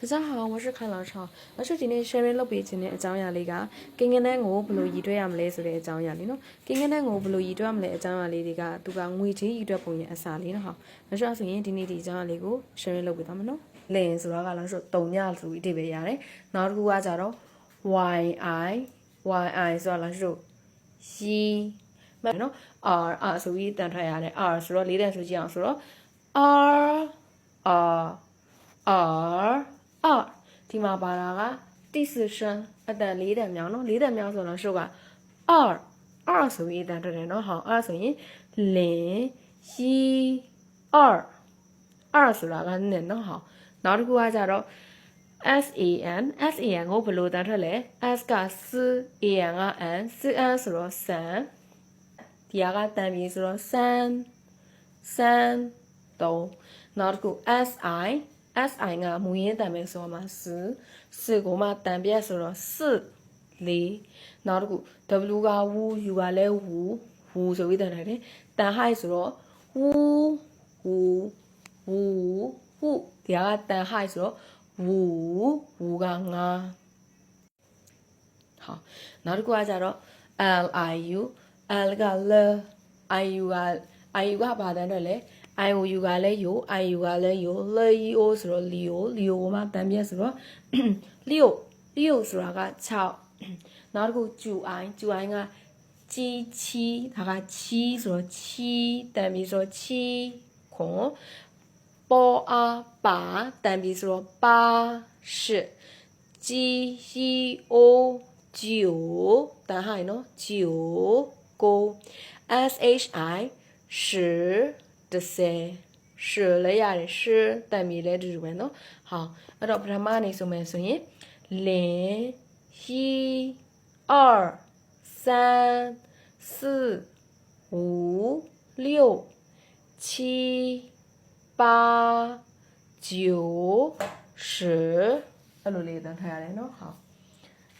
大家好，我是看老超。我是今天身边老北京的张亚丽噶，今天呢我不如一对阿姆来说的张亚丽喏，今天呢我不如一对阿姆来张亚丽的噶，都讲我以前一对朋友阿啥哩喏哈，我说阿叔今天的张亚丽个身边老北他们喏，来人说个老说东亚族一对白呀嘞，那如果叫咯 Y I Y I 说老说西，没喏 R R 属于等出来嘞，R 说咯，你等说这样说咯，R R R。R ဒီမှာပါတာကတိစရှန်အတန်လေးတန်မြောင်နော်လေးတန်မြောင်ဆိုတော့ရှုပ်က r r ဆိုပြီးအတန်ထွက်တယ်နော်ဟောအဲ့ဆိုရင်လင်ရီ r r ဆိုတာကနဲ့နော်ဟောနောက်တစ်ခုကကြတော့ SAN SAN ကိုဘယ်လိုတန်ထွက်လဲ S ကစ AN က N စ N ဆိုတော့ san ဒီကတန်ပြီးဆိုတော့ san san တော့နောက်တစ်ခု SI SI ကမူရင်းတန်ပဲဆိုတော့စစကိုမှတန်ပြက်ဆိုတော့စလေးနောက်တစ်ခု W ကဝူ U ကလည်းဝူဝူဆိုပြီးတန်တယ်တန်ဟိုက်ဆိုတော့ဝူဝူဝူဝူဒီကတန်ဟိုက်ဆိုတော့ဝူဝူကငါဟောနောက်တစ်ခုကကြတော့ L I U L က L I U က I U ကဘာတန်းတော့လဲ I O U ကလည်း yo I U ကလည်း yo L E O ဆိုတော့ Leo Leo ကမှတန်ပြက်ဆိုတော့ Leo Leo ဆိုတာက6နောက်တစ်ခု Ju I Ju I ကကြီးချီဒါကချီဆိုတော့ချီတန်ပြီးဆိုတော့ချီခွန်ပေါ်အားပါတန်ပြီးဆိုတော့ပါရှစ်ကြီးဟီအိုဂျီယိုတန်ဟိုင်နော်ဂျီယိုကို SHI 十တစ်ဆယ်十လည်းရတယ်十တန်မြေလည်းတူတူပဲเนาะဟောအဲ့တော့ပထမအနေဆိုမယ်ဆိုရင်လင်ဟီ二三四五六七八九十အဲ့လိုလေးတန်းထားရတယ်เนาะဟော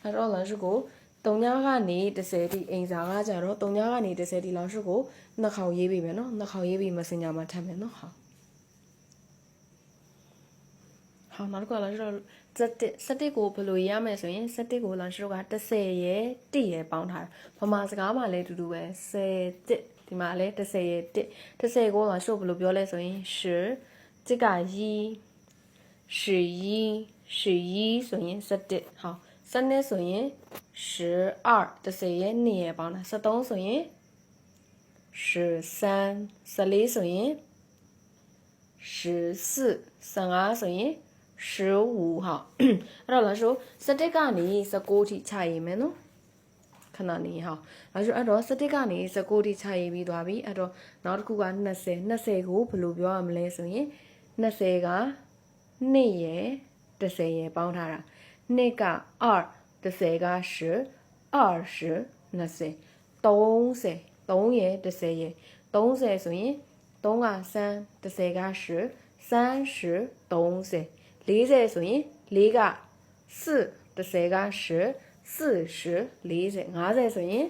အဲ့တော့လမ်းစုကို 3ညကနေ30တိအိမ်စာကကြတော့3ညကနေ30တိလောက်ရှုပ်ကိုနှစ်ခေါင်ရေးပေးမယ်နော်နှစ်ခေါင်ရေးပြီး Messenger မှာထပ်မယ်နော်ဟုတ်ဟောနောက်တစ်ခုကလာရှိတော့7 7ကိုဘယ်လိုရမလဲဆိုရင်7ကိုလာရှိတော့က30ရဲ့1ရဲ့ပေါင်းထားတာဗမာစကားမှာလည်းအတူတူပဲ7ဒီမှာလည်း30ရဲ့1 30ကိုလာရှိတော့ဘယ်လိုပြောလဲဆိုရင်10 10က1 11 11ဆိုရင်7ဟော စနစ်ဆိုရင်12 30ရဲ့2ရဲ့ပေါင်းတာ73ဆိုရင်13 14ဆိုရင်14 15ဆိုရင်15ဟာအဲ့တော့လားဆိုစတစ်ကနေ16ထိခြာရေးမယ်နော်ခဏနေဟာဒါဆိုအဲ့တော့စတစ်ကနေ16ထိခြာရေးပြီးသွားပြီအဲ့တော့နောက်တစ်ခုက20 20ကိုဘယ်လိုပြောရမလဲဆိုရင်20က2ရယ်10ရယ်ပေါင်းထားတာ 2က r 10က10 20 20 30 3ရယ်10ရယ်30ဆိုရင်3က3 10က10 30 30 40ဆိုရင်4က4 10က10 40 40 50ဆိုရင်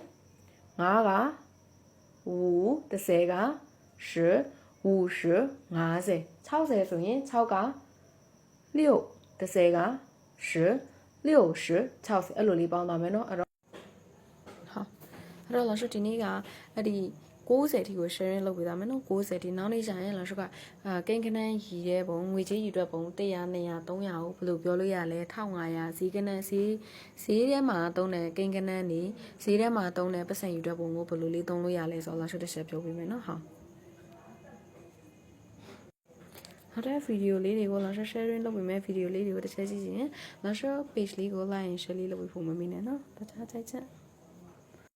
5က5 10က10 50 50 60ဆိုရင်6က6 10十六十 twelve အဲ့လိုလေးပေါင်းသွားမယ်နော်အဲ့တော့ဟာအဲ့တော့ lunch ဒီနေ့ကအဲ့ဒီ60ထိကို sharing လုပ်ပေးသားမယ်နော်60ထိနောက်နေ့ကျရင်လာရှုကအာကိန်းကနန်းရည်တဲ့ပုံငွေချေးရည်အတွက်ပုံ100 200 300ကိုဘယ်လိုပြောလို့ရလဲ1500ဈေးကနန်းဈေးဈေးထဲမှာသုံးတဲ့ကိန်းကနန်းနေဈေးထဲမှာသုံးတဲ့ပတ်စံရည်အတွက်ပုံကိုဘယ်လိုလေးသုံးလို့ရလဲဆိုတော့လာရှုတစ်ချက်ပြောပေးမယ်နော်ဟုတ် ဟုတ်တဲ့ဗီဒီယိုလေးတွေကိုလာရှ sharing လုပ်ပေးမယ်ဗီဒီယိုလေးတွေကိုတစ်ချက်ကြည့်ရင်လာရှ page လေးကို like and share လေးလုပ်ပေးဖို့မမေ့နဲ့နော်တခြားကြိုက်ချက်